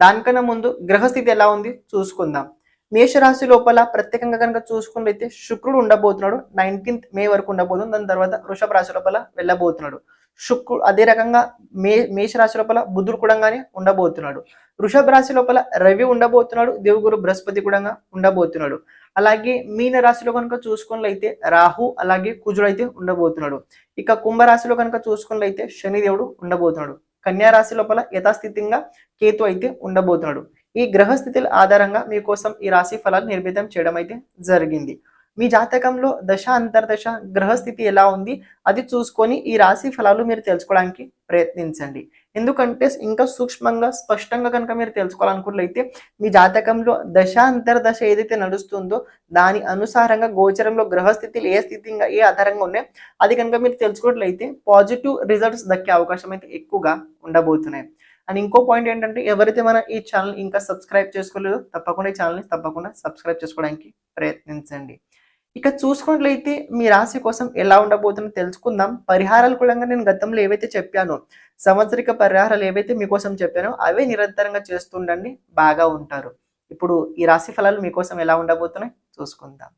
దానికన్నా ముందు గ్రహస్థితి ఎలా ఉంది చూసుకుందాం. మేషరాశి లోపల ప్రత్యేకంగా కనుక చూసుకున్నైతే శుక్రుడు ఉండబోతున్నాడు. నైన్టీన్త్ మే వరకు ఉండబోతుంది దాని తర్వాత వృషభ రాశి లోపల వెళ్ళబోతున్నాడు. శుక్రుడు అదే రకంగా మే మేషరాశి లోపల బుధుడు కూడంగానే ఉండబోతున్నాడు. వృషభ రాశి లోపల రవి ఉండబోతున్నాడు. దేవుగురు బృహస్పతి కూడా ఉండబోతున్నాడు. అలాగే మీన రాశిలో కనుక చూసుకున్నట్లయితే రాహు అలాగే కుజుడు అయితే ఉండబోతున్నాడు. ఇక కుంభరాశిలో కనుక చూసుకున్నట్లయితే శనిదేవుడు ఉండబోతున్నాడు. కన్యా రాశి లోపల యథాస్థితిగా కేతు అయితే ఉండబోతున్నాడు. ఈ గ్రహస్థితుల ఆధారంగా మీకోసం ఈ రాశి ఫలాలు నిర్మితం చేయడం అయితే జరిగింది. మీ జాతకంలో దశ అంతర్దశ గ్రహస్థితి ఎలా ఉంది? అది చూసుకొని ఈ రాశి ఫలాలు మీరు తెలుసుకోవడానికి ప్రయత్నించండి. ఎందుకంటే ఇంకా సూక్ష్మంగా స్పష్టంగా కనుక మీరు తెలుసుకోవాలనుకున్నట్లయితే మీ జాతకంలో దశ అంతర్దశ ఏదైతే నడుస్తుందో దాని అనుసారంగా గోచరంలో గ్రహస్థితిలు ఏ స్థితిగా ఏ ఆధారంగా ఉన్నాయో అది కనుక మీరు తెలుసుకున్నట్లయితే పాజిటివ్ రిజల్ట్స్ దక్కే అవకాశం అయితే ఎక్కువగా ఉండబోతున్నాయి. అండ్ ఇంకో పాయింట్ ఏంటంటే ఎవరైతే మన ఈ ఛానల్ ఇంకా సబ్స్క్రైబ్ చేసుకోలేదో తప్పకుండా ఈ ఛానల్ని తప్పకుండా సబ్స్క్రైబ్ చేసుకోవడానికి ప్రయత్నించండి. ఇక చూసుకున్నట్లయితే మీ రాశి కోసం ఎలా ఉండబోతుందో తెలుసుకుందాం. పరిహారాలు కూడా నేను గతంలో ఏవైతే చెప్పానో సంవత్సరిక పరిహారాలు ఏవైతే మీకోసం చెప్పానో అవే నిరంతరంగా చేస్తుండండి బాగా ఉంటారు. ఇప్పుడు ఈ రాశి ఫలాలు మీకోసం ఎలా ఉండబోతున్నాయి చూసుకుందాం.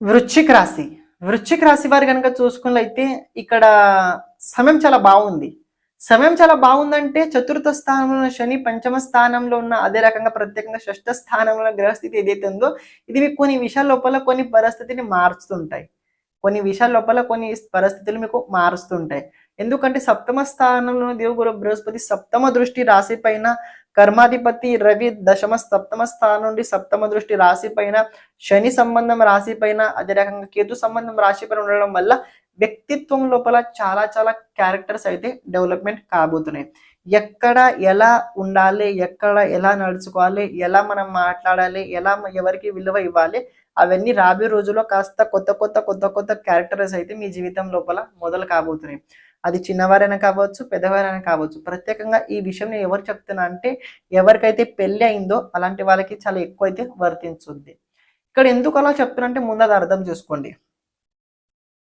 వృశ్చిక రాశి. వృశ్చిక రాశి వారు కనుక చూసుకున్నట్లయితే ఇక్కడ సమయం చాలా బాగుంది. సమయం చాలా బాగుందంటే చతుర్థ స్థానంలో ఉన్న శని పంచమ స్థానంలో ఉన్న అదే రకంగా ప్రత్యేకంగా షష్ఠ స్థానంలో గ్రహస్థితి ఏదైతే ఉందో ఇది మీకు కొన్ని విషయాల లోపల కొన్ని పరిస్థితిని మారుస్తుంటాయి కొన్ని విషయాల లోపల కొన్ని పరిస్థితులు మీకు మారుస్తుంటాయి. ఎందుకంటే సప్తమ స్థానంలో దేవుగురు బృహస్పతి సప్తమ దృష్టి రాశి పైన కర్మాధిపతి రవి దశమ సప్తమ స్థానం నుండి సప్తమ దృష్టి రాశి పైన శని సంబంధం రాశి పైన అదే రకంగా కేతు సంబంధం రాశి పైన ఉండడం వల్ల వ్యక్తిత్వం లోపల చాలా చాలా క్యారెక్టర్స్ అయితే డెవలప్మెంట్ కాబోతున్నాయి. ఎక్కడ ఎలా ఉండాలి ఎక్కడ ఎలా నడుచుకోవాలి ఎలా మనం మాట్లాడాలి ఎలా ఎవరికి విలువ ఇవ్వాలి అవన్నీ రాబోయే రోజుల్లో కాస్త కొత్త కొత్త కొత్త కొత్త క్యారెక్టర్స్ అయితే మీ జీవితం లోపల మొదలు కాబోతున్నాయి. అది చిన్నవారైనా కావచ్చు పెద్దవారైనా కావచ్చు ప్రత్యేకంగా ఈ విషయం నేను ఎవరు చెప్తున్నా అంటే ఎవరికైతే పెళ్ళి అయిందో అలాంటి వాళ్ళకి చాలా ఎక్కువ అయితే వర్తించుద్ది. ఇక్కడ ఎందుకు అలా చెప్తున్నా అంటే ముందు అది అర్థం చేసుకోండి.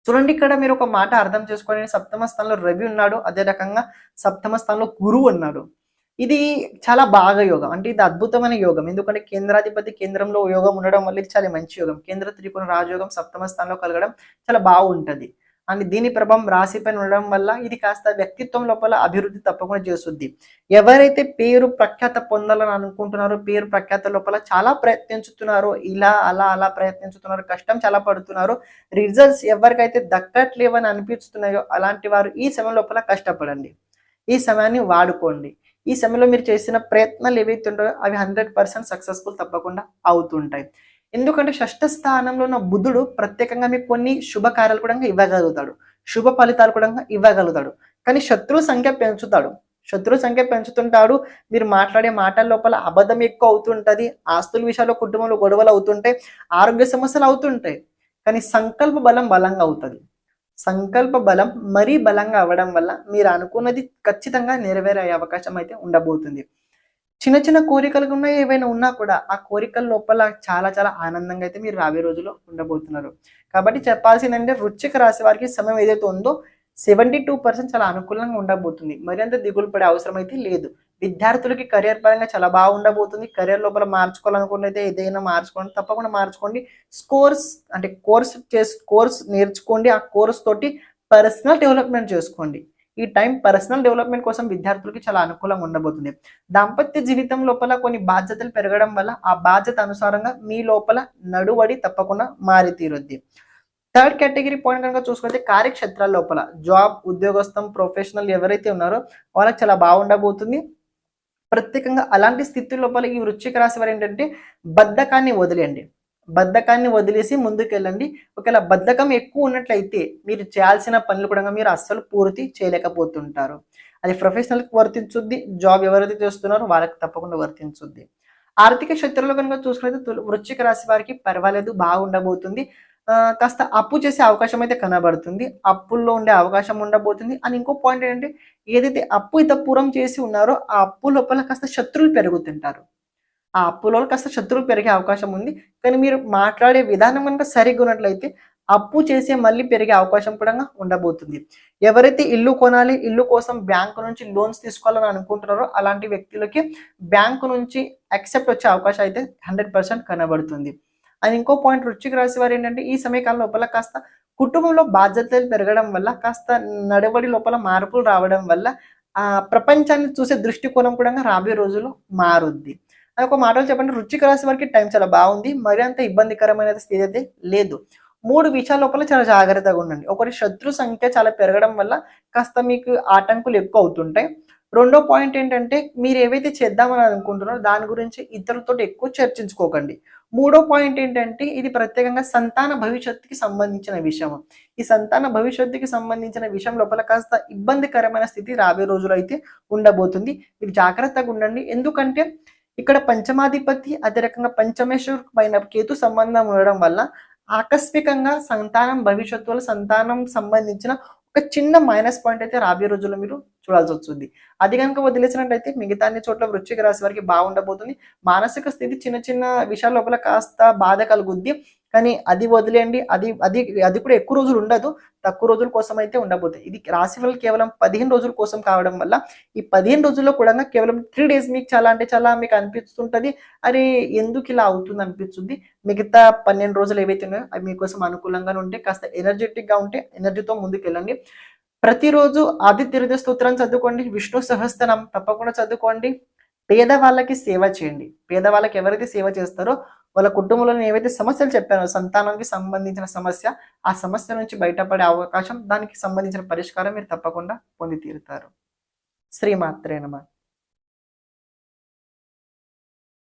చూడండి ఇక్కడ మీరు ఒక మాట అర్థం చేసుకోండి సప్తమ స్థానంలో రవి ఉన్నాడు అదే రకంగా సప్తమ స్థానంలో గురువు ఉన్నాడు. ఇది చాలా బాగా యోగం. అంటే ఇది అద్భుతమైన యోగం. ఎందుకంటే కేంద్రాధిపతి కేంద్రంలో యోగం ఉండడం వల్ల ఇది చాలా మంచి యోగం. కేంద్ర త్రికోణ రాజయోగం సప్తమ స్థానంలో కలగడం చాలా బాగుంటది. అండ్ దీని ప్రభావం రాశి పైన ఉండడం వల్ల ఇది కాస్త వ్యక్తిత్వం లోపల అభివృద్ధి తప్పకుండా చేస్తుంది. ఎవరైతే పేరు ప్రఖ్యాత పొందాలని అనుకుంటున్నారో పేరు ప్రఖ్యాత లోపల చాలా ప్రయత్నించుతున్నారో ఇలా అలా అలా ప్రయత్నించుతున్నారు కష్టం చాలా పడుతున్నారు రిజల్ట్స్ ఎవరికైతే దక్కట్లేవని అనిపిస్తున్నాయో అలాంటి వారు ఈ సమయం లోపల కష్టపడండి. ఈ సమయాన్ని వాడుకోండి. ఈ సమయంలో మీరు చేసిన ప్రయత్నాలు ఏవైతే ఉంటాయో అవి హండ్రెడ్ పర్సెంట్ సక్సెస్ఫుల్ తప్పకుండా అవుతుంటాయి. ఎందుకంటే షష్ఠ స్థానంలో ఉన్న బుధుడు ప్రత్యేకంగా మీకు కొన్ని శుభకార్యాలు కూడా ఇవ్వగలుగుతాడు. శుభ ఫలితాలు కూడా ఇవ్వగలుగుతాడు. కానీ శత్రు సంఖ్య పెంచుతాడు. శత్రు సంఖ్య పెంచుతుంటాడు. మీరు మాట్లాడే మాటల లోపల అబద్ధం ఎక్కువ అవుతుంటది. ఆస్తుల విషయాల్లో కుటుంబంలో గొడవలు అవుతుంటాయి. ఆరోగ్య సమస్యలు అవుతుంటాయి. కానీ సంకల్ప బలం బలంగా అవుతుంది. సంకల్ప బలం మరీ బలంగా అవ్వడం వల్ల మీరు అనుకున్నది ఖచ్చితంగా నెరవేరే అవకాశం అయితే ఉండబోతుంది. చిన్న చిన్న కోరికలు ఉన్నా ఏవైనా ఉన్నా కూడా ఆ కోరికల లోపల చాలా చాలా ఆనందంగా అయితే మీరు రాబోయే రోజుల్లో ఉండబోతున్నారు. కాబట్టి చెప్పాల్సిందంటే వృచ్చిక రాశి వారికి సమయం ఏదైతే ఉందో సెవెంటీ టూ పర్సెంట్ చాలా అనుకూలంగా ఉండబోతుంది. మరింత దిగులు పడే అవసరం అయితే లేదు. విద్యార్థులకి కెరియర్ పరంగా చాలా బాగా ఉండబోతుంది. కెరియర్ లోపల మార్చుకోవాలనుకున్నైతే ఏదైనా మార్చుకోండి. తప్పకుండా మార్చుకోండి. స్కోర్స్ అంటే కోర్స్ చేసి కోర్స్ నేర్చుకోండి. ఆ కోర్స్ తోటి పర్సనల్ డెవలప్మెంట్ చేసుకోండి. ఈ టైం పర్సనల్ డెవలప్మెంట్ కోసం విద్యార్థులకి చాలా అనుకూలంగా ఉండబోతుంది. దాంపత్య జీవితం లోపల కొన్ని బాధ్యతలు పెరగడం వల్ల ఆ బాధ్యత అనుసారంగా మీ లోపల నడువడి తప్పకుండా మారి తీరుద్ది థర్డ్ కేటగిరీ పాయింట్ కనుక చూసుకుంటే కార్యక్షేత్రాల లోపల జాబ్ ఉద్యోగస్థం ప్రొఫెషనల్ ఎవరైతే ఉన్నారో వాళ్ళకి చాలా బాగుండబోతుంది. ప్రత్యేకంగా అలాంటి స్థితి లోపల ఈ వృశ్చిక రాశి వారు ఏంటంటే బద్ధకాన్ని వదిలేయండి. బద్ధకాన్ని వదిలేసి ముందుకెళ్ళండి. ఒకవేళ బద్ధకం ఎక్కువ ఉన్నట్లయితే మీరు చేయాల్సిన పనులు కూడా మీరు అస్సలు పూర్తి చేయలేకపోతుంటారు. అది ప్రొఫెషనల్కి వర్తించుద్ది జాబ్ ఎవరైతే చేస్తున్నారో వాళ్ళకి తప్పకుండా వర్తించుద్ది. ఆర్థిక క్షేత్రంలో కనుక చూసుకున్నైతే వృశ్చిక రాశి వారికి పర్వాలేదు బాగుండబోతుంది. కాస్త అప్పు చేసే అవకాశం అయితే కనబడుతుంది. అప్పుల్లో ఉండే అవకాశం ఉండబోతుంది. అని ఇంకో పాయింట్ ఏంటంటే ఏదైతే అప్పు ఇత పూర్వం చేసి ఉన్నారో ఆ అప్పు లోపల కాస్త శత్రువులు పెరుగుతుంటారు. ఆ అప్పులో కాస్త శత్రువులు పెరిగే అవకాశం ఉంది. కానీ మీరు మాట్లాడే విధానం కనుక సరిగ్గా ఉన్నట్లయితే అప్పు చేసే మళ్ళీ పెరిగే అవకాశం కూడా ఉండబోతుంది. ఎవరైతే ఇల్లు కొనాలి ఇల్లు కోసం బ్యాంకు నుంచి లోన్స్ తీసుకోవాలని అనుకుంటున్నారో అలాంటి వ్యక్తులకి బ్యాంకు నుంచి యాక్సెప్ట్ వచ్చే అవకాశం అయితే హండ్రెడ్ పర్సెంట్ కనబడుతుంది. అండ్ ఇంకో పాయింట్ రుచికి రాసి వారు ఏంటంటే ఈ సమయకాలం లోపల కాస్త కుటుంబంలో బాధ్యతలు పెరగడం వల్ల కాస్త నడవడి లోపల మార్పులు రావడం వల్ల ఆ ప్రపంచాన్ని చూసే దృష్టికోణం కూడా రాబోయే రోజుల్లో మారుద్ది. అది ఒక మాటలు చెప్పండి వృశ్చిక రాశి వారికి టైం చాలా బాగుంది. మరింత ఇబ్బందికరమైన స్థితి అయితే లేదు. మూడు విషయాల లోపల చాలా జాగ్రత్తగా ఉండండి. ఒకటి శత్రు సంఖ్య చాలా పెరగడం వల్ల కాస్త మీకు ఆటంకులు ఎక్కువ అవుతుంటాయి. రెండో పాయింట్ ఏంటంటే మీరు ఏవైతే చేద్దామని అనుకుంటున్నారో దాని గురించి ఇతరులతో ఎక్కువ చర్చించుకోకండి. మూడో పాయింట్ ఏంటంటే ఇది ప్రత్యేకంగా సంతాన భవిష్యత్తుకి సంబంధించిన విషయం. ఈ సంతాన భవిష్యత్తుకి సంబంధించిన విషయం లోపల కాస్త ఇబ్బందికరమైన స్థితి రాబోయే రోజులు అయితే ఉండబోతుంది. మీరు జాగ్రత్తగా ఉండండి. ఎందుకంటే ఇక్కడ పంచమాధిపతి అదే రకంగా పంచమేశ్వర్ పైన కేతు సంబంధం ఉండడం వల్ల ఆకస్మికంగా సంతానం భవిష్యత్తులో సంతానం సంబంధించిన ఒక చిన్న మైనస్ పాయింట్ అయితే రాబోయే రోజుల్లో మీరు చూడాల్సి వస్తుంది. అది కనుక వదిలేసినట్టయితే మిగతా అన్ని చోట్ల వృశ్చిక రాశి వారికి బాగుండబోతుంది. మానసిక స్థితి చిన్న చిన్న విషయాల లోపల కాస్త బాధ కలుగుద్ది. కానీ అది వదిలేయండి. అది అది అది కూడా ఎక్కువ రోజులు ఉండదు. తక్కువ రోజుల కోసం అయితే ఉండబోతుంది ఇది రాశి కేవలం పదిహేను రోజుల కోసం కావడం వల్ల ఈ పదిహేను రోజుల్లో కూడా కేవలం త్రీ డేస్ మీకు చాలా అంటే చాలా మీకు అనిపిస్తుంటుంది. అరే ఎందుకు ఇలా అవుతుంది అనిపిస్తుంది? మిగతా పన్నెండు రోజులు ఏవైతే ఉన్నాయో అవి మీకోసం అనుకూలంగా ఉంటే కాస్త ఎనర్జెటిక్గా ఉంటే ఎనర్జీతో ముందుకు వెళ్ళండి ప్రతిరోజు ఆదిత్య హృదయ చదువుకోండి. విష్ణు సహస్రనం తప్పకుండా చదువుకోండి. పేదవాళ్ళకి సేవ చేయండి. పేదవాళ్ళకి ఎవరైతే సేవ చేస్తారో వాళ్ళ కుటుంబంలో ఏవైతే సమస్యలు చెప్పానో సంతానానికి సంబంధించిన సమస్య ఆ సమస్య నుంచి బయటపడే అవకాశం దానికి సంబంధించిన పరిష్కారం మీరు తప్పకుండా పొంది తీరుతారు. శ్రీమాత్రేనమా